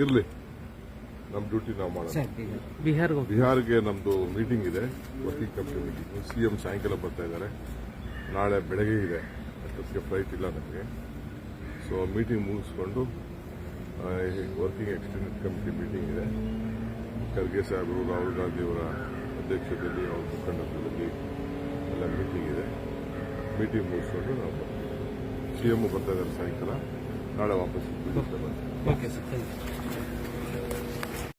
ಇರಲಿ. ನಮ್ಮ ಡ್ಯೂಟಿ ನಾವು ಮಾಡೋಣ. ಬಿಹಾರ್ಗೆ ನಮ್ದು ಮೀಟಿಂಗ್ ಇದೆ. ವರ್ಕಿಂಗ್ ಕಮಿಟಿ ಮೀಟಿಂಗ್ ಸಿಎಂ ಸಾಯಂಕಾಲ ಬರ್ತಾ ಇದ್ದಾರೆ. ನಾಳೆ ಬೆಳಗ್ಗೆ ಇದೆ. ಅಷ್ಟೊತ್ತಿಗೆ ಫ್ಲೈಟ್ ಇಲ್ಲ ನಮಗೆ. ಸೊ ಮೀಟಿಂಗ್ ಮುಗಿಸ್ಕೊಂಡು ವರ್ಕಿಂಗ್ ಎಕ್ಸ್ಟೆಂಡೆಡ್ ಕಮಿಟಿ ಮೀಟಿಂಗ್ ಇದೆ. ಖರ್ಗೆ ಸಾಹೇಬರು ರಾಹುಲ್ ಗಾಂಧಿ ಅವರ ಅಧ್ಯಕ್ಷತೆಯಲ್ಲಿ ಅವ್ರ ಮುಖಂಡತ್ವದಲ್ಲಿ ಎಲ್ಲ ಮೀಟಿಂಗ್ ಇದೆ. ಮೀಟಿಂಗ್ ಮುಗಿಸ್ಕೊಂಡು ನಾವು ಸಿ ಸಿಎಂ ಬರ್ತಾ ಇದ್ದಾರೆ ಸಾಯಂಕಾಲ. ನಾಳೆ ವಾಪಸ್ ಬರ್ತೀವಿ ಓಕೆ ಸರ್ ಥ್ಯಾಂಕ್ ಯು